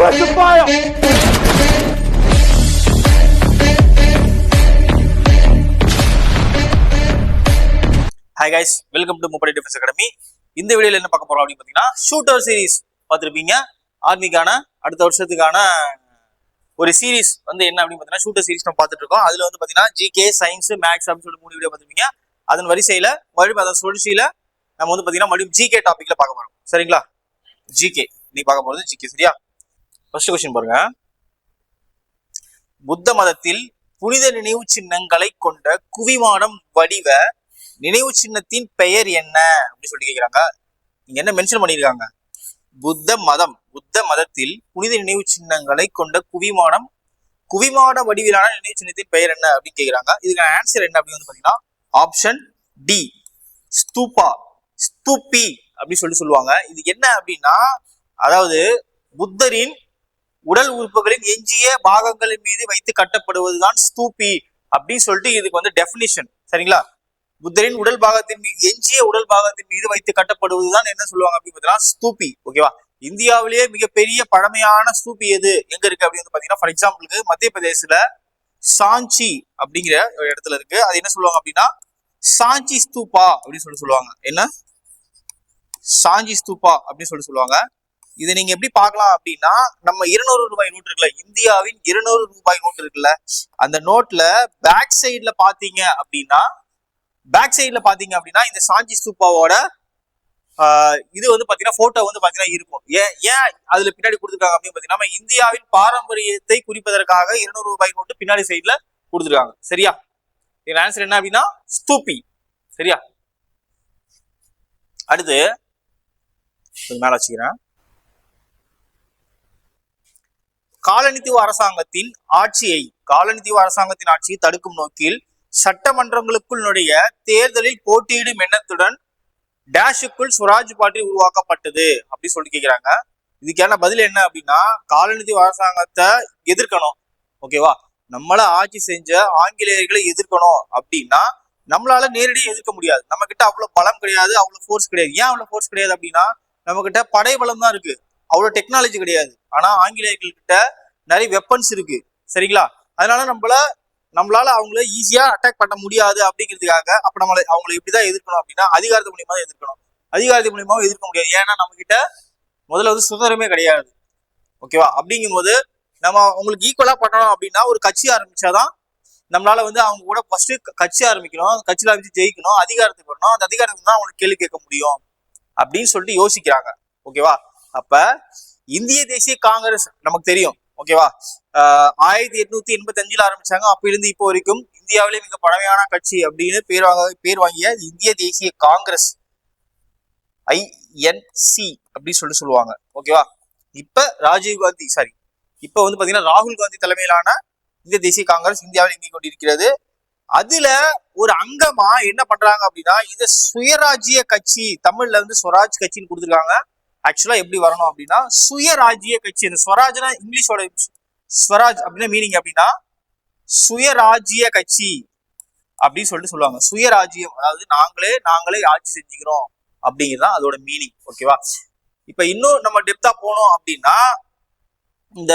Where's the fire? Hi guys welcome to Muppadai defence academy இந்த வீடியோவில் என்ன பார்க்க போறோம் அப்படின்னு பார்த்தீங்கன்னா ஷூட்டர் சீரிஸ் பார்த்துருப்பீங்க. ஆர்மிக்கான அடுத்த வருஷத்துக்கான ஒரு சீரிஸ் வந்து என்ன அப்படின்னு பார்த்தீங்கன்னா ஷூட்டர் சீரிஸ் நம்ம பார்த்துட்டு இருக்கோம். அதுல வந்து பார்த்தீங்கன்னா ஜிகே சயின்ஸ் மேக்ஸ் அப்படின்னு சொல்லி மூணு வீடியோ பார்த்துருப்பீங்க. அதன் வரிசையில மறுபடியும் அதன் சுழற்சியில நம்ம வந்து பார்த்தீங்கன்னா மறுபடியும் ஜிகே டாபிக்ல பார்க்க போறோம். சரிங்களா? ஜிகே நீ பார்க்க போறது ஜிகே சரியா? ஃபர்ஸ்ட் கொஸ்டின் பாருங்க. புத்த மதத்தில் புனித நினைவு சின்னங்களை கொண்ட குவிமாடம் வடிவ நினைவு சின்னத்தின் பெயர் என்ன? அப்படின்னு சொல்லி கேக்குறாங்க. இங்க என்ன மென்ஷன் பண்ணியிருக்காங்க புத்த மதம் புத்த மதத்தில் புனித நினைவு சின்னங்களை கொண்ட குவிமாடம் குவிமாட வடிவிலான நினைவு சின்னத்தின் பெயர் என்ன? அப்படின்னு கேட்கிறாங்க இதுக்கான ஆன்சர் என்ன அப்படின்னு வந்து பாத்தீங்கன்னா ஆப்ஷன் டி ஸ்தூபா ஸ்தூபி அப்படின்னு சொல்லி சொல்லுவாங்க. இது என்ன அப்படின்னா அதாவது புத்தரின் உடல் உறுப்புகளின் எஞ்சிய பாகங்களின் மீது வைத்து கட்டப்படுவதுதான் ஸ்தூபி அப்படின்னு சொல்லிட்டு இதுக்கு வந்து டெபினிஷன் சரிங்களா? புத்தரின் உடல் பாகத்தின் மீது எஞ்சிய உடல் பாகத்தின் மீது வைத்து கட்டப்படுவதுதான் என்ன சொல்லுவாங்க அப்படின்னு பார்த்தீங்கன்னா ஸ்தூபி. ஓகேவா இந்தியாவிலேயே மிகப்பெரிய பழமையான ஸ்தூபி எது? எங்க இருக்கு அப்படின்னு வந்து பாத்தீங்கன்னா ஃபார் எக்ஸாம்பிளுக்கு மத்திய பிரதேசல சாஞ்சி அப்படிங்கிற ஒரு இடத்துல இருக்கு. அது என்ன சொல்லுவாங்க அப்படின்னா சாஞ்சி ஸ்தூபா அப்படின்னு சொல்லி சொல்லுவாங்க. என்ன? சாஞ்சி ஸ்தூபா அப்படின்னு சொல்லி சொல்லுவாங்க. இதை நீங்க எப்படி பார்க்கலாம் அப்படின்னா நம்ம இருநூறு ரூபாய் நோட் இருக்குல்ல இந்தியாவின் இருநூறு ரூபாய் நோட் இருக்குல்ல அந்த நோட்ல பேக் சைட்ல பாத்தீங்க அப்படின்னா பேக் சைட்ல பாத்தீங்க அப்படின்னா இந்த சாஞ்சி சூப்பாவோட இது வந்து பாத்தீங்கன்னா போட்டோ வந்து பாத்தீங்கன்னா இருக்கும். ஏன் ஏன் அதுல பின்னாடி கொடுத்துருக்காங்க அப்படின்னு பாத்தீங்கன்னா நம்ம இந்தியாவின் பாரம்பரியத்தை குறிப்பதற்காக இருநூறு ரூபாய் நோட்டு பின்னாடி சைட்ல கொடுத்துருக்காங்க. சரியா? இதன் ஆன்சர் என்ன அப்படின்னா ஸ்தூபி சரியா? அடுத்து மேல வச்சுக்கிறேன். காலனித்துவ அரசாங்கத்தின் ஆட்சியை காலனித்துவ அரசாங்கத்தின் ஆட்சியை தடுக்கும் நோக்கில் சட்டமன்றங்களுக்குள் நுழைய தேர்தலில் போட்டியிடும் எண்ணத்துடன் டேஷுக்குள் சுவராஜ் பார்ட்டி உருவாக்கப்பட்டது அப்படி சொல்லி கேட்கிறாங்க இதுக்கான பதில் என்ன அப்படின்னா காலனித்துவ அரசாங்கத்தை எதிர்க்கணும். ஓகேவா நம்மள ஆட்சி செஞ்ச ஆங்கிலேயர்களை எதிர்க்கணும் அப்படின்னா நம்மளால நேரடியாக எதிர்க்க முடியாது. நம்ம கிட்ட அவ்வளவு பலம் கிடையாது அவ்வளவு ஃபோர்ஸ் கிடையாது. ஏன் அவ்வளவு ஃபோர்ஸ் கிடையாது அப்படின்னா நம்ம கிட்ட படை பலம் தான் இருக்கு. அவ்வளோ டெக்னாலஜி கிடையாது. ஆனால் ஆங்கிலேயர்கள் கிட்ட நிறைய வெப்பன்ஸ் இருக்கு. சரிங்களா? அதனால நம்மள நம்மளால அவங்கள ஈஸியா அட்டாக் பண்ண முடியாது அப்படிங்கிறதுக்காக அப்ப நம்மளை அவங்களை எப்படிதான் எதிர்க்கணும் அப்படின்னா அதிகாரத்து மூலியமா தான் எதிர்க்கணும். அதிகாரத்து மூலியமாவும் எதிர்க்க முடியாது. ஏன்னா நம்ம கிட்ட முதல்ல வந்து சுதந்திரமே கிடையாது. ஓகேவா? அப்படிங்கும்போது நம்ம அவங்களுக்கு ஈக்குவலா பண்ணணும் அப்படின்னா ஒரு கட்சி ஆரம்பிச்சாதான் நம்மளால வந்து அவங்க கூட ஃபர்ஸ்ட் கட்சி ஆரம்பிக்கணும் அந்த கட்சியில ஆரம்பிச்சு ஜெயிக்கணும் அதிகாரத்துக்கு வரணும் அந்த அதிகாரத்துக்கு தான் அவங்களுக்கு கேள்வி கேட்க முடியும் அப்படின்னு சொல்லிட்டு யோசிக்கிறாங்க. ஓகேவா? அப்ப இந்திய தேசிய காங்கிரஸ் நமக்கு தெரியும் ஓகேவா ஆஹ் ஆயிரத்தி எட்நூத்தி எண்பத்தி அஞ்சுல ஆரம்பிச்சாங்க. அப்ப இருந்து இப்போ வரைக்கும் இந்தியாவிலே மிக பழமையான கட்சி அப்படின்னு பேர் வாங்க பேர் வாங்கிய இந்திய தேசிய காங்கிரஸ் ஐஎன்சி அப்படின்னு சொல்லிட்டு சொல்லுவாங்க ஓகேவா இப்ப ராஜீவ் காந்தி சாரி இப்ப வந்து பாத்தீங்கன்னா ராகுல் காந்தி தலைமையிலான இந்திய தேசிய காங்கிரஸ் இந்தியாவில் இயங்கிக் கொண்டிருக்கிறது. அதுல ஒரு அங்கமா என்ன பண்றாங்க அப்படின்னா இந்த சுயராஜ்ய கட்சி தமிழ்ல வந்து சுவராஜ் கட்சின்னு கொடுத்துருக்காங்க. ஆக்சுவலா எப்படி வரணும் அப்படின்னா சுயராஜ்ய கட்சி இந்த ஸ்வராஜ்னா இங்கிலீஷோட ஸ்வராஜ் அப்படின்னா மீனிங் அப்படின்னா சுயராஜ்ய கட்சி அப்படின்னு சொல்லிட்டு சொல்லுவாங்க. சுயராஜ்யம் அதாவது நாங்களே நாங்களே ஆட்சி செஞ்சுக்கிறோம் அப்படிங்கிறது தான் அதோட மீனிங் ஓகேவா இப்ப இன்னும் நம்ம டெப்தா போனோம் அப்படின்னா இந்த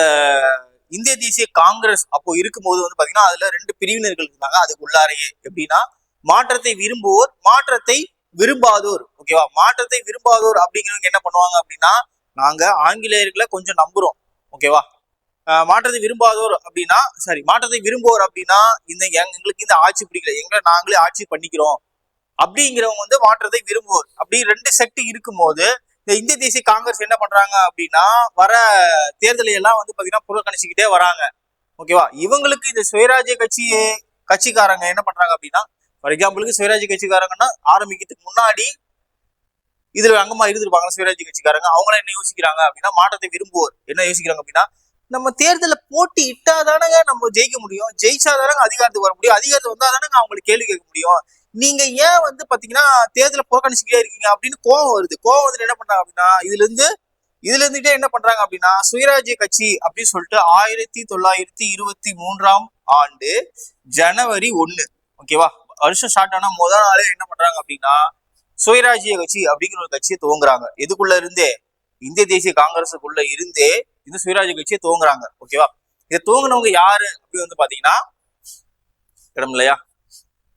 இந்திய தேசிய காங்கிரஸ் அப்போ இருக்கும்போது வந்து பாத்தீங்கன்னா அதுல ரெண்டு பிரிவினர்கள் இருந்தாங்க. அதுக்கு உள்ளாரையே எப்படின்னா மாற்றத்தை விரும்புவோர் மாற்றத்தை விரும்பாதோர் ஓகேவா மாற்றத்தை விரும்பாதோர் அப்படிங்கிறவங்க என்ன பண்ணுவாங்க அப்படின்னா நாங்க ஆங்கிலேயர்களை கொஞ்சம் நம்புறோம் ஓகேவா மாற்றத்தை விரும்பாதோர் அப்படின்னா சாரி மாற்றத்தை விரும்புவோர் அப்படின்னா இந்த எங்களுக்கு இந்த ஆட்சி பிடிக்கல எங்களை நாங்களே ஆட்சி பண்ணிக்கிறோம். அப்படிங்கிறவங்க வந்து மாற்றத்தை விரும்புவோர். அப்படி ரெண்டு செட்டு இருக்கும்போது இந்த இந்திய தேசிய காங்கிரஸ் என்ன பண்றாங்க அப்படின்னா வர தேர்தலை எல்லாம் வந்து பாத்தீங்கன்னா புறக்கணிச்சுக்கிட்டே வராங்க ஓகேவா இவங்களுக்கு இந்த சுயராஜ்ய கட்சி கட்சிக்காரங்க என்ன பண்றாங்க அப்படின்னா ஃபார் எக்ஸாம்பிளுக்கு சுயராஜ்ய கட்சிக்காரங்கன்னா ஆரம்பிக்கிறதுக்கு முன்னாடி இதுல அங்கமா இருந்திருப்பாங்க சுயராஜ்ய கட்சிக்காரங்க. அவங்கள என்ன யோசிக்கிறாங்க அப்படின்னா மாற்றத்தை விரும்புவோர். என்ன யோசிக்கிறாங்க அப்படின்னா நம்ம தேர்தலில் போட்டி இட்டாதானங்க நம்ம ஜெயிக்க முடியும். ஜெயிச்சாதானங்க அதிகாரத்துக்கு வர முடியும். அதிகாரத்துக்கு தானே அவங்களுக்கு கேள்வி கேட்க முடியும். நீங்க ஏன் வந்து பாத்தீங்கன்னா தேர்தலை புறக்கணிச்சுக்கிட்டே இருக்கீங்க அப்படின்னு கோவம் வருது. கோவம் வந்து என்ன பண்றாங்க அப்படின்னா இதுல இருந்து இதுல இருந்துகிட்டே என்ன பண்றாங்க அப்படின்னா சுயராஜ்ய கட்சி அப்படின்னு சொல்லிட்டு ஆயிரத்தி தொள்ளாயிரத்தி இருபத்தி மூன்றாம் ஆண்டு ஜனவரி ஒண்ணு ஓகேவா? வருஷம் ஸ்டார்ட் ஆனா முதல் நாளே என்ன பண்றாங்க அப்படின்னா சுயராஜ்ய கட்சி அப்படிங்கிற ஒரு கட்சியை துவங்குறாங்க. எதுக்குள்ள இருந்தே? இந்திய தேசிய காங்கிரஸுக்குள்ள இருந்தே இந்த சுயராஜ்ய கட்சியை துவங்குறாங்க. ஓகேவா இதை துவங்கினவங்க யாரு அப்படி வந்து பாத்தீங்கன்னா இடம் இல்லையா?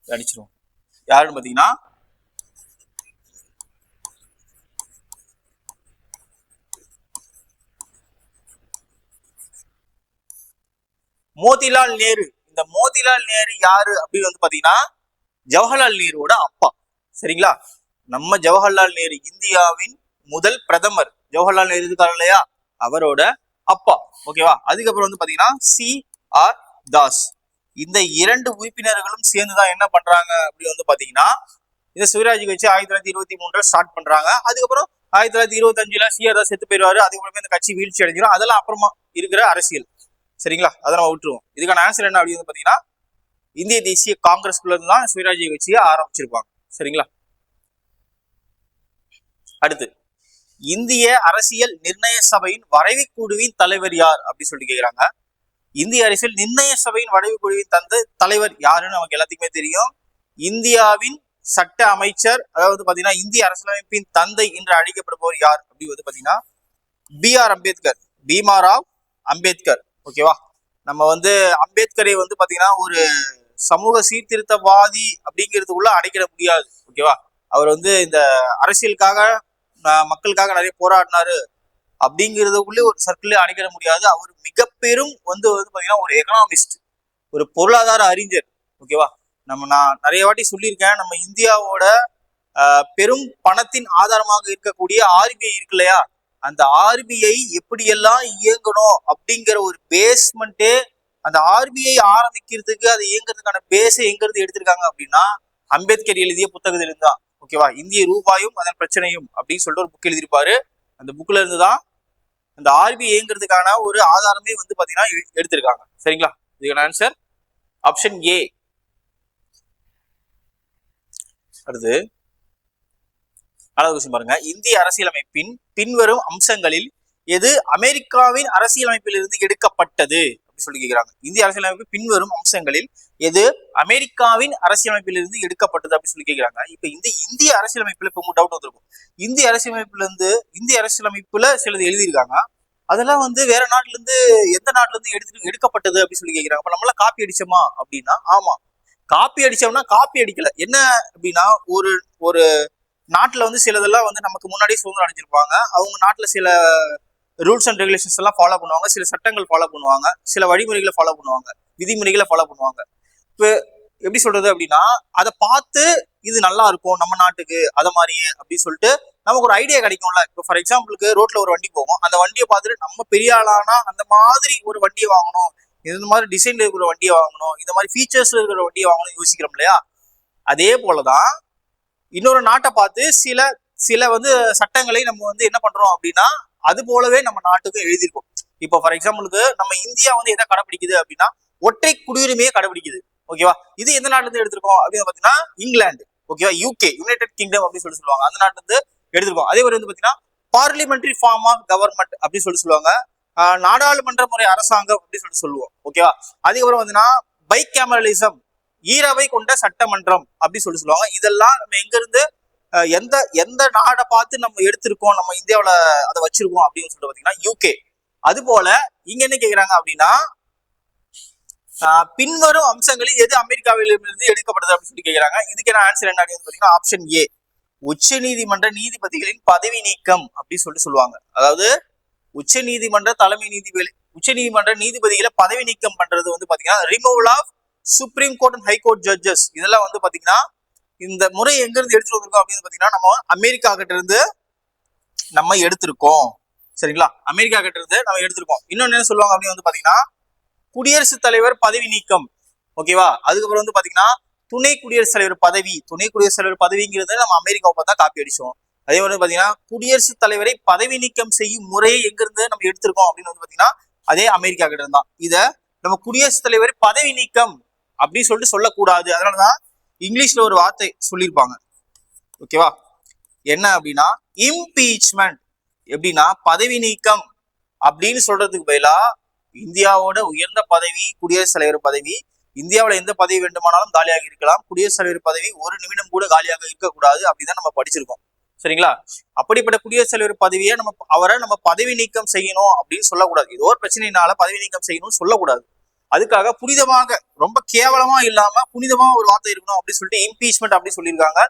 அடிச்சிருவோம். யாருன்னு பாத்தீங்கன்னா மோதிலால் நேரு. இந்த மோதிலால் நேரு யாரு அப்படின்னு வந்து பாத்தீங்கன்னா ஜவஹர்லால் நேருவோட அப்பா. சரிங்களா? நம்ம ஜவஹர்லால் நேரு இந்தியாவின் முதல் பிரதமர். ஜவஹர்லால் நேரு இருக்காரு இல்லையா? அவரோட அப்பா. ஓகேவா? அதுக்கப்புறம் வந்து பாத்தீங்கன்னா சி ஆர் தாஸ். இந்த இரண்டு உறுப்பினர்களும் சேர்ந்துதான் என்ன பண்றாங்க அப்படி வந்து பாத்தீங்கன்னா இந்த சிவராஜ் கட்சி ஆயிரத்தி தொள்ளாயிரத்தி இருபத்தி மூணுல ஸ்டார்ட் பண்றாங்க. அதுக்கப்புறம் ஆயிரத்தி தொள்ளாயிரத்தி இருபத்தி அஞ்சுல சி ஆர் தாஸ் செத்து போயிருவாரு அதுக்கப்புறமே இந்த கட்சி வீழ்ச்சி அடைஞ்சிடும் அதெல்லாம் அப்புறமா இருக்கிற அரசியல். சரிங்களா? அதை நம்ம விட்டுருவோம். இதுக்கான ஆன்சர் என்ன அப்படின்னு பாத்தீங்கன்னா இந்திய தேசிய காங்கிரஸ்குள்ள இருந்து தான் சுயராஜ்ய கட்சியை ஆரம்பிச்சிருப்பாங்க. சரிங்களா? அடுத்து இந்திய அரசியல் நிர்ணய சபையின் வரைவு குழுவின் தலைவர் யார் அப்படின்னு சொல்லிட்டு கேக்குறாங்க. இந்திய அரசியல் நிர்ணய சபையின் வரைவு குழுவின் தந்த தலைவர் யாருன்னு நமக்கு எல்லாத்துக்குமே தெரியும். இந்தியாவின் சட்ட அமைச்சர் அதாவது பாத்தீங்கன்னா இந்திய அரசியலமைப்பின் தந்தை என்று அழைக்கப்படுபவர் யார் அப்படி வந்து பாத்தீங்கன்னா பி ஆர் அம்பேத்கர் பீமா ராவ் அம்பேத்கர். ஓகேவா? நம்ம வந்து அம்பேத்கரை வந்து பாத்தீங்கன்னா ஒரு சமூக சீர்திருத்தவாதி அப்படிங்கிறதுக்குள்ள அடைக்கிட முடியாது ஓகேவா அவர் வந்து இந்த அரசியலுக்காக மக்களுக்காக நிறைய போராடினாரு அப்படிங்கிறதுக்குள்ளே ஒரு சர்க்கிளே அடைக்கிட முடியாது. அவர் மிக பெரும் வந்து வந்து பார்த்தீங்கன்னா ஒரு எக்கனாமிஸ்ட் ஒரு பொருளாதார அறிஞர் ஓகேவா நம்ம நான் நிறைய வாட்டி சொல்லியிருக்கேன் நம்ம இந்தியாவோட பெரும் பணத்தின் ஆதாரமாக இருக்கக்கூடிய ஆர்பிஐ இருக்கு இல்லையா? அந்த ஆர்பிஐ எப்படியெல்லாம் இயங்கணும் அப்படிங்கிற ஒரு பேஸ்மெண்ட்டே அந்த ஆர்பிஐ ஆரம்பிக்கிறதுக்கு அது இயங்குறதுக்கான பேஸை எங்கிறது எடுத்திருக்காங்க அப்படின்னா அம்பேத்கர் எழுதிய புத்தகத்தில் இருந்து தான் ஓகேவா? இந்திய ரூபாயும் அதன் பிரச்சனையும் அப்படின்னு சொல்லிட்டு ஒரு புக் எழுதியிருப்பாரு. அந்த புக்ல இருந்து தான் அந்த ஆர்பிஐ இயங்குறதுக்கான ஒரு ஆதாரமே வந்து பாத்தீங்கன்னா எ- எடுத்திருக்காங்க. சரிங்களா? இதுக்கான ஆன்சர் ஆப்ஷன் ஏ அடுத்து நாலாவது கொஸ்டின் பாருங்க. இந்திய அரசியலமைப்பின் பின்வரும் அம்சங்களில் எது அமெரிக்காவின் அரசியலமைப்பிலிருந்து எடுக்கப்பட்டது? அப்படி சொல்லி கேட்கிறாங்க இந்திய அரசியலமைப்பு பின்வரும் அம்சங்களில் எது? அமெரிக்காவின் அரசியலமைப்பிலிருந்து எடுக்கப்பட்டது அப்படின்னு சொல்லி கேட்கிறாங்க இப்ப இந்த இந்திய அரசியலமைப்புல இப்ப டவுட் வந்திருக்கும். இந்திய அரசியலமைப்புல இருந்து இந்திய அரசியலமைப்புல சிலது எழுதியிருக்காங்க. அதெல்லாம் வந்து வேற நாட்டுல இருந்து எந்த நாட்டுல இருந்து எடுத்து எடுக்கப்பட்டது அப்படின்னு சொல்லி கேட்கிறாங்க அப்ப நம்மளாம் காப்பி அடிச்சோமா அப்படின்னா ஆமா. காப்பி அடிச்சோம்னா காப்பி அடிக்கல. என்ன அப்படின்னா ஒரு ஒரு நாட்டுல வந்து சிலதெல்லாம் வந்து நமக்கு முன்னாடியே சுதந்திரம் அடைஞ்சிருப்பாங்க. அவங்க நாட்டுல சில ரூல்ஸ் அண்ட் ரெகுலேஷன்ஸ் எல்லாம் ஃபாலோ பண்ணுவாங்க. சில சட்டங்கள் ஃபாலோ பண்ணுவாங்க. சில வழிமுறைகளை ஃபாலோ பண்ணுவாங்க. விதிமுறைகளை ஃபாலோ பண்ணுவாங்க. இப்போ எப்படி சொல்றது அப்படின்னா அதை பார்த்து இது நல்லா இருக்கும் நம்ம நாட்டுக்கு அதை மாதிரியே அப்படின்னு சொல்லிட்டு நமக்கு ஒரு ஐடியா கிடைக்கும்ல. இப்போ ஃபார் எக்ஸாம்பிளுக்கு ரோட்ல ஒரு வண்டி போகும். அந்த வண்டியை பார்த்துட்டு நம்ம பெரிய ஆளானா அந்த மாதிரி ஒரு வண்டியை வாங்கணும். இந்த மாதிரி டிசைன்ல இருக்கிற வண்டியை வாங்கணும். இந்த மாதிரி ஃபீச்சர்ஸ்ல இருக்கிற வண்டியை வாங்கணும் யோசிக்கிறோம் இல்லையா? அதே போலதான் இன்னொரு நாட்டை பார்த்து சில சில வந்து சட்டங்களை நம்ம வந்து என்ன பண்றோம் அப்படின்னா அது போலவே நம்ம நாட்டுக்கு எழுதியிருக்கோம். இப்போ ஃபார் எக்ஸாம்பிளுக்கு நம்ம இந்தியா வந்து எதை கடைபிடிக்குது அப்படின்னா ஒற்றை குடியுரிமையை கடைபிடிக்குது ஓகேவா இது எந்த நாட்டுல இருந்து எடுத்திருக்கோம் அப்படின்னு பாத்தீங்கன்னா இங்கிலாந்து. ஓகேவா யூகே யுனைடெட் கிங்டம் அப்படின்னு சொல்லி சொல்லுவாங்க. அந்த நாட்டுல இருந்து எடுத்திருக்கோம். அதே மாதிரி வந்து பாத்தீங்கன்னா பார்லிமெண்டரி ஃபார்ம் ஆஃப் கவர்மெண்ட் அப்படின்னு சொல்லி சொல்லுவாங்க. நாடாளுமன்ற முறை அரசாங்கம் அப்படின்னு சொல்லி சொல்லுவோம். ஓகேவா அதுக்கப்புறம் வந்துன்னா பைக் கேமரலிசம் ஈரவை கொண்ட சட்டமன்றம் அப்படின்னு சொல்லி சொல்லுவாங்க. இதெல்லாம் நம்ம எங்க இருந்து எந்த எந்த நாடை பார்த்து நம்ம எடுத்திருக்கோம் நம்ம இந்தியாவில் அதை வச்சிருக்கோம் அப்படின்னு சொல்லிட்டு பார்த்தீங்கன்னா யூகே அது போல இங்க என்ன கேட்குறாங்க அப்படின்னா பின்வரும் அம்சங்களில் எது அமெரிக்காவிலிருந்து எடுக்கப்படுது அப்படின்னு சொல்லி கேட்குறாங்க இதுக்கு என்ன ஆன்சர் என்ன அப்படின்னு பார்த்தீங்கன்னா ஆப்ஷன் ஏ உச்ச நீதிமன்ற நீதிபதிகளின் பதவி நீக்கம் அப்படின்னு சொல்லிட்டு சொல்லுவாங்க. அதாவது உச்ச நீதிமன்ற தலைமை நீதிபதி உச்ச நீதிமன்ற நீதிபதிகளை பதவி நீக்கம் பண்றது வந்து பாத்தீங்கன்னா removal of supreme court and high court judges இதெல்லாம் வந்து பாத்தீங்கன்னா இந்த முறை எங்கிருந்து எடுத்துட்டு வந்திருக்கோம் அப்படின்னு பாத்தீங்கன்னா நம்ம அமெரிக்கா கிட்ட இருந்து நம்ம எடுத்திருக்கோம். சரிங்களா? அமெரிக்கா கிட்ட இருந்து நம்ம எடுத்திருக்கோம். இன்னொன்னு என்ன சொல்லுவாங்க அப்படின்னு வந்து பாத்தீங்கன்னா குடியரசுத் தலைவர் பதவி நீக்கம். ஓகேவா? அதுக்கப்புறம் வந்து பாத்தீங்கன்னா துணை குடியரசுத் தலைவர் பதவி. துணை குடியரசுத் தலைவர் பதவிங்கிறது நம்ம அமெரிக்காவை பார்த்தா காப்பி அடிச்சோம். அதே மாதிரி பாத்தீங்கன்னா குடியரசுத் தலைவரை பதவி நீக்கம் செய்யும் முறையை எங்கிருந்து நம்ம எடுத்திருக்கோம் அப்படின்னு வந்து பாத்தீங்கன்னா அதே அமெரிக்கா கிட்ட இருந்தான் இத நம்ம குடியரசுத் தலைவர் பதவி நீக்கம் அப்படின்னு சொல்லிட்டு சொல்லக்கூடாது. அதனாலதான் இங்கிலீஷ்ல ஒரு வார்த்தை சொல்லியிருப்பாங்க. ஓகேவா? என்ன அப்படின்னா இம்பீச்மெண்ட் எப்படின்னா பதவி நீக்கம் அப்படின்னு சொல்றதுக்கு பதிலா இந்தியாவோட உயர்ந்த பதவி குடியரசுத் தலைவர் பதவி இந்தியாவில் எந்த பதவி வேண்டுமானாலும் காலியாக இருக்கலாம். குடியரசுத் தலைவர் பதவி ஒரு நிமிடம் கூட காலியாக இருக்கக்கூடாது அப்படிதான் நம்ம படிச்சிருக்கோம். சரிங்களா? அப்படிப்பட்ட குடியரசுத் தலைவர் பதவியை நம்ம அவரை நம்ம பதவி நீக்கம் செய்யணும் அப்படின்னு சொல்லக்கூடாது. ஏதோ ஒரு பிரச்சனையினால பதவி நீக்கம் செய்யணும்னு சொல்லக்கூடாது. அதுக்காக புனிதமாக ரொம்ப கேவலமா இல்லாம புனிதமா ஒரு வார்த்தை இருக்கணும் அப்படின்னு சொல்லிட்டு இம்பீச்மெண்ட் அப்படின்னு சொல்லியிருக்காங்க.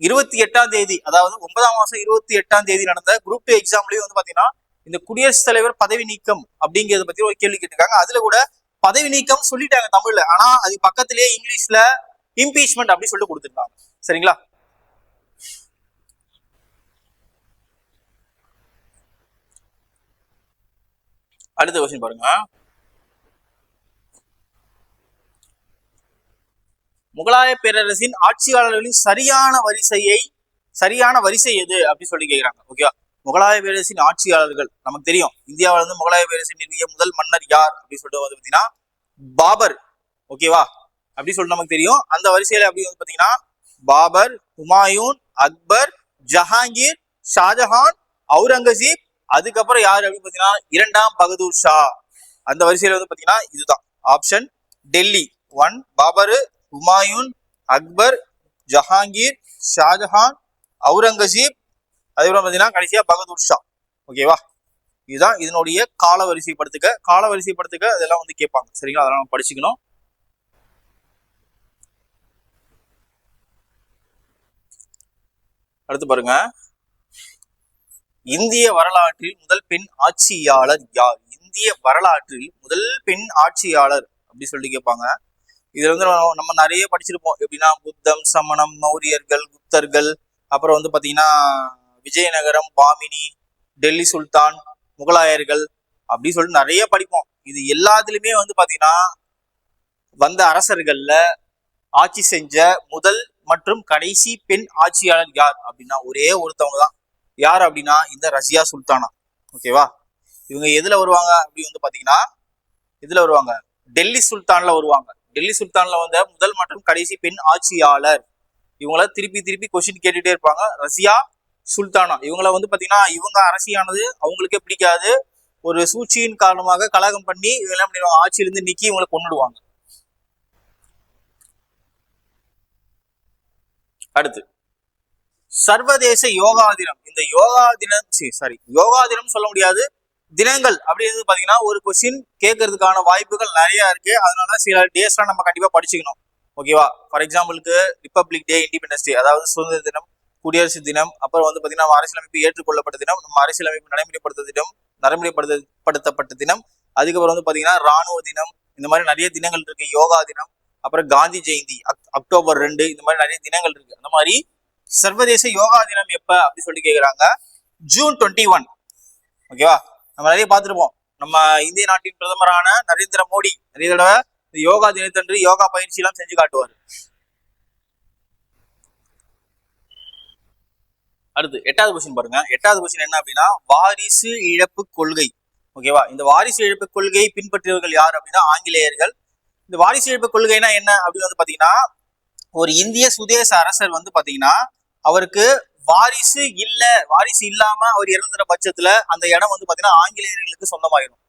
இருபத்தி எட்டாம் தேதி அதாவது ஒன்பதாம் மாசம் இருபத்தி எட்டாம் தேதி நடந்த குரூப் டூ எக்ஸாம்லயும் வந்து பாத்தீங்கன்னா இந்த குடியரசுத் தலைவர் பதவி நீக்கம் அப்படிங்கறத பத்தி ஒரு கேள்வி கேட்டிருக்காங்க. அதுல கூட பதவி நீக்கம் சொல்லிட்டாங்க தமிழ்ல ஆனா அது பக்கத்திலேயே இங்கிலீஷ்ல இம்பீச்மெண்ட் அப்படி சொல்லிட்டு கொடுத்துருக்காங்க சரிங்களா? அடுத்த கொஸ்டின் பாருங்க. முகலாய பேரரசின் ஆட்சியாளர்களின் சரியான வரிசையை சரியான வரிசை எது அப்படி சொல்லி கேட்கிறாங்க ஓகேவா முகலாய பேரரசின் ஆட்சியாளர்கள் நமக்கு தெரியும். இந்தியாவில இருந்து முகலாய பேரரசின் நிறுவிய முதல் மன்னர் யார் அப்படின்னு சொல்லிட்டு வந்து பாத்தீங்கன்னா பாபர். ஓகேவா அப்படி சொல்லிட்டு நமக்கு தெரியும். அந்த வரிசையில அப்படி வந்து பாத்தீங்கன்னா பாபர் ஹுமாயூன் அக்பர் ஜஹாங்கீர் ஷாஜஹான் அவுரங்கசீப் அதுக்கப்புறம் யாரு அப்படின்னு பாத்தீங்கன்னா இரண்டாம் பகதூர் ஷா. அந்த வரிசையில வந்து பாத்தீங்கன்னா இதுதான். ஆப்ஷன் டெல்லி ஒன் பாபரு ஹுமாயூன் அக்பர் ஜஹாங்கீர் ஷாஜஹான் அவுரங்கசீப் அதுக்கப்புறம் பார்த்தீங்கன்னா கடைசியாக பகதூர் ஷா. ஓகேவா இதுதான் இதனுடைய காலவரிசைப்படுத்துக்க காலவரிசைப்படுத்துக்க அதெல்லாம் வந்து கேட்பாங்க. சரிங்களா? அதெல்லாம் நம்ம படிச்சுக்கணும். அடுத்து பாருங்க. இந்திய வரலாற்றில் முதல் பெண் ஆட்சியாளர் யார்? இந்திய வரலாற்றில் முதல் பெண் ஆட்சியாளர் அப்படி சொல்லி கேட்பாங்க. இதுல வந்து நம்ம- நிறைய படிச்சிருப்போம். எப்படின்னா புத்தம் சமணம் மௌரியர்கள் குப்தர்கள் அப்புறம் வந்து பாத்தீங்கன்னா விஜயநகரம் பாமினி டெல்லி சுல்தான் முகலாயர்கள் அப்படின்னு சொல்லிட்டு நிறைய படிப்போம். இது எல்லாத்துலயுமே வந்து பாத்தீங்கன்னா வந்த அரசர்கள்ல ஆட்சி செஞ்ச முதல் மற்றும் கடைசி பெண் ஆட்சியாளர் யார் அப்படின்னா ஒரே ஒருத்தவங்க தான். யார் அப்படின்னா இந்த ரஷ்யா சுல்தானா. ஓகேவா? இவங்க எதுல வருவாங்க? அப்படி வந்து பாத்தீங்கன்னா இதுல வருவாங்க? டெல்லி சுல்தான்ல வருவாங்க. டெல்லி சுல்தான்ல வந்த முதல் மற்றும் கடைசி பெண் ஆட்சியாளர். இவங்கள திருப்பி திருப்பி கொஸ்டின் கேட்டுட்டே இருப்பாங்க. ரஷ்யா சுல்தானா. இவங்கள வந்து பாத்தீங்கன்னா இவங்க அரசியானது அவங்களுக்கே பிடிக்காது. ஒரு சூழ்ச்சியின் காரணமாக கலகம் பண்ணி இவங்க பண்ணிடுவாங்க? ஆட்சியிலிருந்து நிக்கி இவங்களை கொண்டுடுவாங்க அடுத்து. சர்வதேச யோகா தினம். இந்த யோகா தினம் சாரி யோகா தினம் சொல்ல முடியாது. தினங்கள் அப்படிங்கிறது பார்த்தீங்கன்னா ஒரு கொஸ்டின் கேட்கறதுக்கான வாய்ப்புகள் நிறையா இருக்கு. அதனால சில டேஸ்லாம் நம்ம கண்டிப்பாக படிச்சுக்கணும். ஓகேவா ஃபார் எக்ஸாம்பிளுக்கு ரிப்பப்ளிக் டே இண்டிபெண்டன்ஸ் டே அதாவது சுதந்திர தினம் குடியரசு தினம் அப்புறம் வந்து பார்த்தீங்கன்னா நம்ம அரசியலமைப்பு ஏற்றுக்கொள்ளப்பட்ட தினம் நம்ம அரசியலமைப்பு நடைமுறைப்படுத்த தினம் நடைமுறைப்படுத்தப்பட்ட தினம் அதுக்கப்புறம் வந்து பார்த்தீங்கன்னா ராணுவ தினம் இந்த மாதிரி நிறைய தினங்கள் இருக்கு. யோகா தினம் அப்புறம் காந்தி ஜெயந்தி அக்- அக்டோபர் ரெண்டு இந்த மாதிரி நிறைய தினங்கள் இருக்கு. அந்த மாதிரி சர்வதேச யோகா தினம் எப்ப அப்படின்னு சொல்லி கேட்குறாங்க ஜூன் டுவெண்ட்டி ஒன் ஓகேவா நம்ம நிறைய பார்த்துருப்போம். நம்ம இந்திய நாட்டின் பிரதமரான நரேந்திர மோடி நிறைய தடவை யோகா தினத்தன்று யோகா பயிற்சி எல்லாம் செஞ்சு காட்டுவார். அடுத்து எட்டாவது கொஸ்டின் பாருங்க. எட்டாவது கொஸ்டின் என்ன அப்படின்னா வாரிசு இழப்பு கொள்கை. ஓகேவா இந்த வாரிசு இழப்பு கொள்கையை பின்பற்றியவர்கள் யார் அப்படின்னா ஆங்கிலேயர்கள். இந்த வாரிசு இழப்பு கொள்கைனா என்ன அப்படின்னு வந்து பாத்தீங்கன்னா ஒரு இந்திய சுதேச அரசர் வந்து பாத்தீங்கன்னா அவருக்கு வாரிசு இல்ல வாரிசு இல்லாம அவர் இறந்துற பட்சத்துல அந்த இடம் வந்து பாத்தீங்கன்னா ஆங்கிலேயர்களுக்கு சொந்தமாயிடும்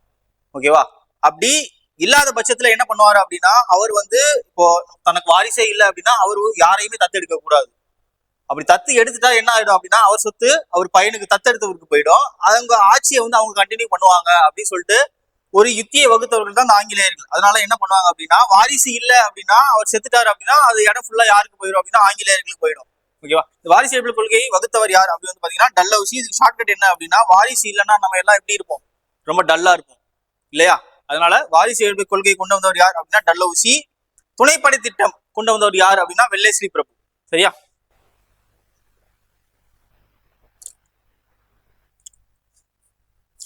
ஓகேவா? அப்படி இல்லாத பட்சத்துல என்ன பண்ணுவாரு அப்படின்னா அவர் வந்து இப்போ தனக்கு வாரிசே இல்லை அப்படின்னா அவர் யாரையுமே தத்தெடுக்க கூடாது. அப்படி தத்து எடுத்துட்டா என்ன ஆயிடும் அப்படின்னா அவர் சொத்து அவர் பையனுக்கு தத்தெடுத்தவருக்கு போயிடும். அவங்க ஆட்சியை வந்து அவங்க கண்டினியூ பண்ணுவாங்க அப்படின்னு சொல்லிட்டு ஒரு யுத்தியை வகுத்தவர்கள் தான் இந்த ஆங்கிலேயர்கள். அதனால என்ன பண்ணுவாங்க அப்படின்னா வாரிசு இல்லை அப்படின்னா அவர் செத்துட்டாரு அப்படின்னா அது இடம் ஃபுல்லா யாருக்கு போயிடும் அப்படின்னா ஆங்கிலேயர்களுக்கு போயிடும். ஓகேவா? இந்த வாரிசு எழுப்பு கொள்கையை வகுத்தவர் யார்? அப்படின்னு வந்து பாத்தீங்கன்னா டல்லவுசி இதுக்கு ஷார்ட்கட் என்ன அப்படின்னா வாரிசு இல்லைன்னா நம்ம எல்லாம் எப்படி இருப்போம்? ரொம்ப டல்லா இருப்போம். இல்லையா? அதனால வாரிசு எழுப்பு கொள்கையை கொண்டு வந்தவர் யார் அப்படின்னா டல்லவுசி துணைப்படை திட்டம் கொண்டு வந்தவர் யார் அப்படின்னா வெள்ளைஸ்ரீ பிரபு. சரியா?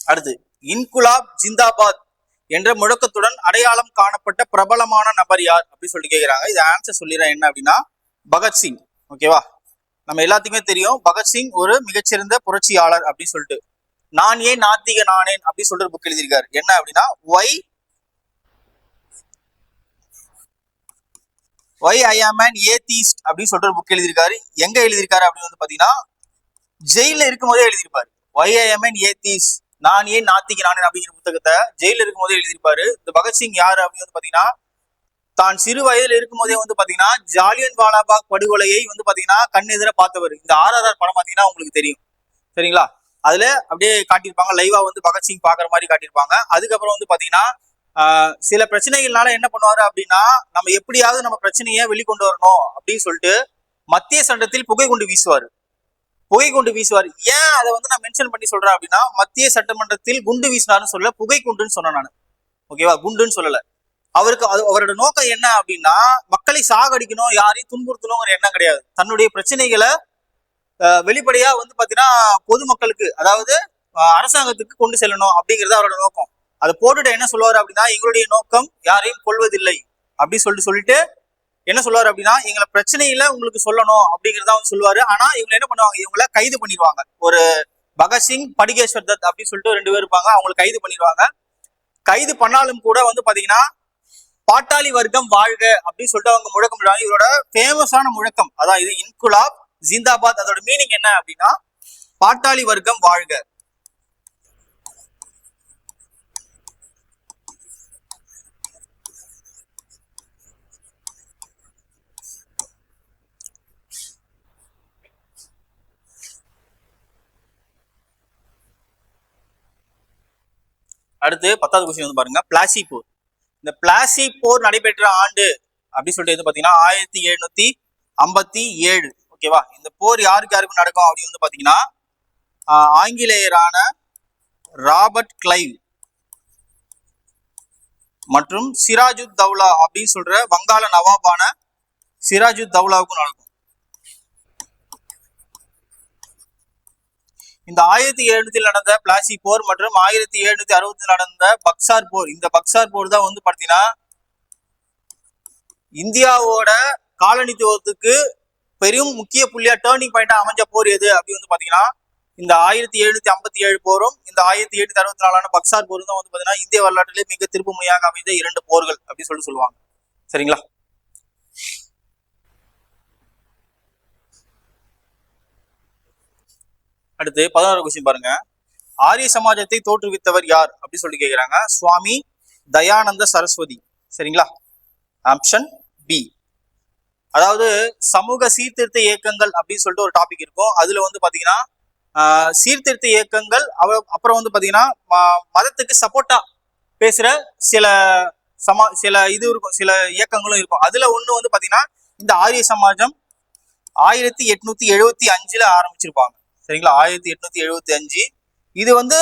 அடுத்து இன்குலாப் ஜிந்தாபாத் என்ற முழக்கத்துடன் அடையாளம் காணப்பட்ட பிரபலமான நபர் யார்? அப்படின்னு சொல்லி கேட்கிறாங்க இது ஆன்சர் சொல்லிடுறேன். என்ன அப்படின்னா பகத்சிங். ஓகேவா? நம்ம எல்லாத்துக்குமே தெரியும். பகத்சிங் ஒரு மிகச்சிறந்த புரட்சியாளர் அப்படின்னு சொல்லிட்டு. நான் ஏன் நாத்திக நானேன் அப்படின்னு சொல்லிட்டு புக் எழுதியிருக்காரு. என்ன அப்படின்னா ஒய் ஒய் ஐ ஆம் அன் ஏதீஸ்ட் அப்படின்னு சொல்லிட்டு புக் எழுதியிருக்காரு. எங்க எழுதியிருக்காரு அப்படின்னு வந்து பாத்தீங்கன்னா ஜெயில இருக்கும்போதே எழுதியிருப்பாரு. ஒய் ஐ ஆம் அன் ஏதீஸ் நான் ஏன் நாத்திக நானேன்? அப்படிங்கிற புத்தகத்தை ஜெயில இருக்கும்போதே எழுதியிருப்பாரு. இந்த பகத்சிங் யாரு அப்படின்னு வந்து பாத்தீங்கன்னா தான் சிறு வயதில் இருக்கும்போதே வந்து பாத்தீங்கன்னா ஜாலியன் வாலாபாக் படுகொலையை வந்து பாத்தீங்கன்னா கண்ணெதிர பார்த்தவர். இந்த ஆர்ஆர்ஆர் படம் பாத்தீங்கன்னா உங்களுக்கு தெரியும். சரிங்களா? அதுல அப்படியே காட்டியிருப்பாங்க. லைவா வந்து பகத்சிங் பாக்குற மாதிரி காட்டியிருப்பாங்க. அதுக்கப்புறம் வந்து பாத்தீங்கன்னா சில பிரச்சனைகள்னால என்ன பண்ணுவாரு அப்படின்னா நம்ம எப்படியாவது நம்ம பிரச்சனையை வெளிக்கொண்டு வரணும் அப்படின்னு சொல்லிட்டு மத்திய சட்டத்தில் புகை கொண்டு வீசுவார். புகை குண்டு வீசுவார். ஏன் அதை வந்து நான் மென்ஷன் பண்ணி சொல்றேன் அப்படின்னா மத்திய சட்டமன்றத்தில் குண்டு வீசினார்னு சொல்ல புகை குண்டுன்னு சொன்னேன் நான். ஓகேவா? குண்டுன்னு சொல்லல. அவருக்கு அது அவரோட நோக்கம் என்ன அப்படின்னா மக்களை சாகடிக்கணும் யாரையும் துன்புறுத்தணுங்கிற எண்ணம் கிடையாது. தன்னுடைய பிரச்சனைகளை வெளிப்படையா வந்து பாத்தீங்கன்னா பொதுமக்களுக்கு அதாவது அரசாங்கத்துக்கு கொண்டு செல்லணும் அப்படிங்கிறது அவரோட நோக்கம். அதை போட்டுட்டு என்ன சொல்லுவார் அப்படின்னா எங்களுடைய நோக்கம் யாரையும் கொள்வதில்லை அப்படின்னு சொல்லிட்டு சொல்லிட்டு என்ன சொல்லுவார் அப்படின்னா எங்களை பிரச்சனையில உங்களுக்கு சொல்லணும் அப்படிங்கறத அவங்க சொல்லுவாரு. ஆனா இவங்க என்ன பண்ணுவாங்க இவங்கள கைது பண்ணிடுவாங்க. ஒரு பகத்சிங் படிகேஸ்வர் தத் அப்படின்னு சொல்லிட்டு ரெண்டு பேர் இருப்பாங்க அவங்களை கைது பண்ணிடுவாங்க. கைது பண்ணாலும் கூட வந்து பாத்தீங்கன்னா பாட்டாளி வர்க்கம் வாழ்க அப்படின்னு சொல்லிட்டு அவங்க முழக்கம் இவரோட ஃபேமஸான முழக்கம் அதான் இது இன்குலாப் ஜிந்தாபாத் அதோட மீனிங் என்ன அப்படின்னா பாட்டாளி வர்க்கம் வாழ்க. அடுத்து பத்தாவது கொஸ்டின் வந்து பாருங்க. பிளாசி போர் இந்த பிளாசி போர் நடைபெற்ற ஆண்டு அப்படின்னு சொல்லிட்டு வந்து பாத்தீங்கன்னா ஆயிரத்தி எழுநூத்தி ஐம்பத்தி ஏழு. ஓகேவா இந்த போர் யாருக்கு யாருக்கும் நடக்கும் அப்படின்னு வந்து பாத்தீங்கன்னா ஆங்கிலேயரான ராபர்ட் கிளைவ் மற்றும் சிராஜுத் தௌலா அப்படின்னு சொல்ற வங்காள நவாபான சிராஜுத் தௌலாவுக்கும் நடக்கும். இந்த ஆயிரத்தி எழுநூத்தி நடந்த பிளாசி போர் மற்றும் ஆயிரத்தி எழுநூத்தி அறுபத்தி நடந்த பக்சார் போர். இந்த பக்சார் போர் தான் வந்து பார்த்தீங்கன்னா இந்தியாவோட காலனித்துவத்துக்கு பெரும் முக்கிய புள்ளியா டேர்னிங் பாயிண்டா அமைஞ்ச போர் எது அப்படி வந்து பாத்தீங்கன்னா இந்த ஆயிரத்தி எழுநூத்தி ஐம்பத்தி ஏழு போரும் இந்த ஆயிரத்தி எழுநூத்தி அறுபத்தி நாலான பக்சார் போரும் தான் வந்து பாத்தீங்கன்னா இந்திய வரலாற்றிலே மிக திருப்பு முனையாக அமைந்த இரண்டு போர்கள் அப்படின்னு சொல்லி சொல்லுவாங்க. சரிங்களா? அடுத்து பதினோரு கொஸ்டின் பாருங்க. ஆரிய சமாஜத்தை தோற்றுவித்தவர் யார்? அப்படின்னு சொல்லி கேட்கிறாங்க சுவாமி தயானந்த சரஸ்வதி. சரிங்களா? ஆப்ஷன் பி அதாவது சமூக சீர்திருத்த இயக்கங்கள் அப்படின்னு சொல்லிட்டு ஒரு டாபிக் இருக்கும். அதுல வந்து பாத்தீங்கன்னா சீர்திருத்த இயக்கங்கள் அவ- அப்புறம் வந்து பாத்தீங்கன்னா ம- மதத்துக்கு சப்போர்ட்டா பேசுற சில சமா சில இது இருக்கும் சில இயக்கங்களும் இருக்கும். அதுல ஒண்ணு வந்து பாத்தீங்கன்னா இந்த ஆரிய சமாஜம் ஆயிரத்தி எட்நூத்தி எழுபத்தி அஞ்சுல ஆரம்பிச்சிருப்பாங்க. சரிங்களா? ஆயிரத்தி எட்நூத்தி எழுபத்தி அஞ்சு. இது வந்து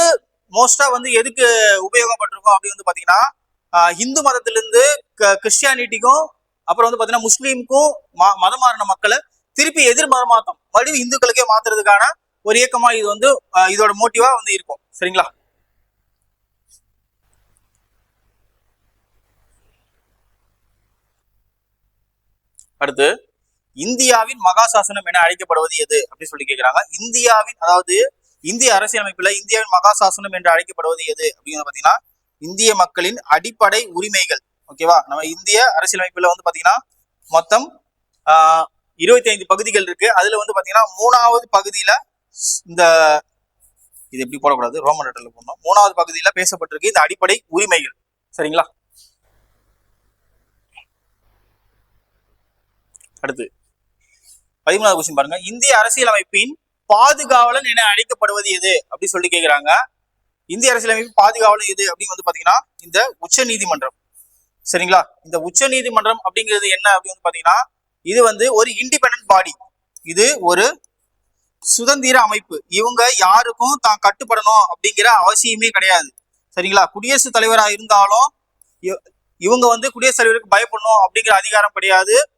மோஸ்டா வந்து எதுக்கு உபயோகப்பட்டிருக்கும் அப்படி வந்து பாத்தீங்கன்னா ஹிந்து இந்து மதத்திலிருந்து க- கிறிஸ்டியானிட்டிக்கும் அப்புறம் வந்து பாத்தீங்கன்னா முஸ்லீமுக்கும் மதம் மாறின மக்களை திருப்பி எதிர் மதம் மாத்தம் மறுபடியும் இந்துக்களுக்கே மாத்துறதுக்கான ஒரு இயக்கமா இது வந்து இதோட மோட்டிவா வந்து இருக்கும். சரிங்களா? அடுத்து இந்தியாவின் மகாசாசனம் என அழைக்கப்படுவது எது அப்படின்னு சொல்லி கேட்கிறாங்க இந்தியாவின் அதாவது இந்திய அரசியலமைப்புல இந்தியாவின் மகாசாசனம் என்று அழைக்கப்படுவது எது அப்படிங்கிறது பாத்தீங்கன்னா இந்திய மக்களின் அடிப்படை உரிமைகள். ஓகேவா? நம்ம இந்திய அரசியலமைப்புல வந்து பாத்தீங்கன்னா மொத்தம் ஆஹ் இருபத்தி ஐந்து பகுதிகள் இருக்கு. அதுல வந்து பாத்தீங்கன்னா மூணாவது பகுதியில இந்த இது எப்படி போடக்கூடாது? ரோமன் லெட்டர்ல போடணும். மூணாவது பகுதியில பேசப்பட்டிருக்கு இந்த அடிப்படை உரிமைகள். சரிங்களா? அடுத்து. பதிமூணாவது கொஸ்டின் பாருங்க. இந்திய அரசியலமைப்பின் பாதுகாவலன் என அழைக்கப்படுவது எது? அப்படின்னு சொல்லி கேட்கிறாங்க இந்திய அரசியலமைப்பு பாதுகாவலன் எது அப்படின்னு வந்து பாத்தீங்கன்னா இந்த உச்ச நீதிமன்றம். சரிங்களா? இந்த உச்ச நீதிமன்றம் அப்படிங்கிறது என்ன அப்படின்னு வந்து பாத்தீங்கன்னா இது வந்து ஒரு இண்டிபெண்ட் பாடி இது ஒரு சுதந்திர அமைப்பு. இவங்க யாருக்கும் தான் கட்டுப்படணும் அப்படிங்கிற அவசியமே கிடையாது. சரிங்களா? குடியரசுத் தலைவராக இருந்தாலும் இவ- இவங்க வந்து குடியரசுத் தலைவருக்கு பயப்படணும் அப்படிங்கிற அதிகாரம் கிடையாது.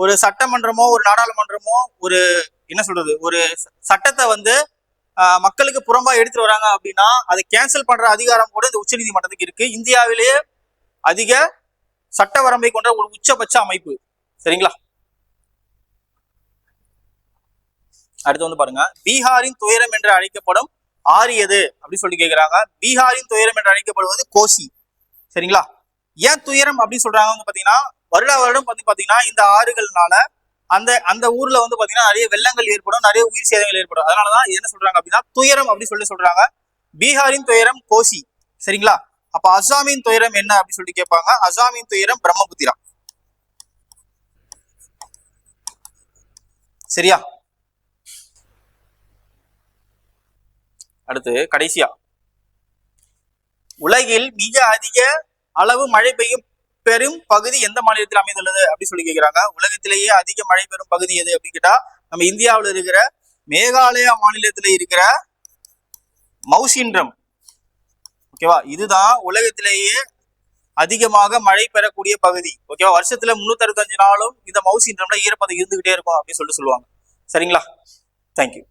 ஒரு சட்டமன்றமோ ஒரு நாடாளுமன்றமோ ஒரு என்ன சொல்றது ஒரு ச- சட்டத்தை வந்து மக்களுக்கு புறம்பா எடுத்துட்டு வராங்க அப்படின்னா அதை கேன்சல் பண்ற அதிகாரம் கூட இந்த உச்சநீதிமன்றத்துக்கு இருக்கு. இந்தியாவிலேயே அதிக சட்ட வரம்பை கொண்ட ஒரு உச்சபட்ச அமைப்பு. சரிங்களா? அடுத்து வந்து பாருங்க. பீகாரின் துயரம் என்று அழைக்கப்படும் ஆரியது அப்படின்னு சொல்லி கேட்கிறாங்க பீகாரின் துயரம் என்று அழைக்கப்படுவது கோசி. சரிங்களா? ஏன் துயரம் அப்படின்னு சொல்றாங்க வந்து பாத்தீங்கன்னா வருடா வருடம் வந்து பாத்தீங்கன்னா இந்த ஆறுகள்னால அந்த அந்த ஊர்ல வந்து பாத்தீங்கன்னா நிறைய வெள்ளங்கள் ஏற்படும் நிறைய உயிர் சேதங்கள் ஏற்படும். அதனாலதான் என்ன சொல்றாங்க அப்படின்னா துயரம் அப்படின்னு சொல்லி சொல்றாங்க. பீகாரின் துயரம் கோசி சரிங்களா? அப்ப அசாமின் துயரம் என்ன அப்படின்னு சொல்லி கேட்பாங்க. அசாமின் துயரம் பிரம்மபுத்திரா. சரியா? அடுத்து கடைசியா. உலகில் மிக அதிக அளவு மழை பெய்யும் பெரும் பகுதி எந்த மாநிலத்தில் அமைந்துள்ளது அப்படின்னு சொல்லி கேட்கிறாங்க உலகத்திலேயே அதிக மழை பெறும் பகுதி எது அப்படின்னு கேட்டா நம்ம இந்தியாவில் இருக்கிற மேகாலயா மாநிலத்தில் இருக்கிற மவுசின்றம் ஓகேவா இதுதான் உலகத்திலேயே அதிகமாக மழை பெறக்கூடிய பகுதி. ஓகேவா வருஷத்துல முன்னூத்தி அறுபத்தஞ்சு நாளும் இந்த மவுசின்றம்ல ஈரப்பதம் இருந்துகிட்டே இருக்கும் அப்படின்னு சொல்லிட்டு சொல்லுவாங்க. சரிங்களா? தேங்க்யூ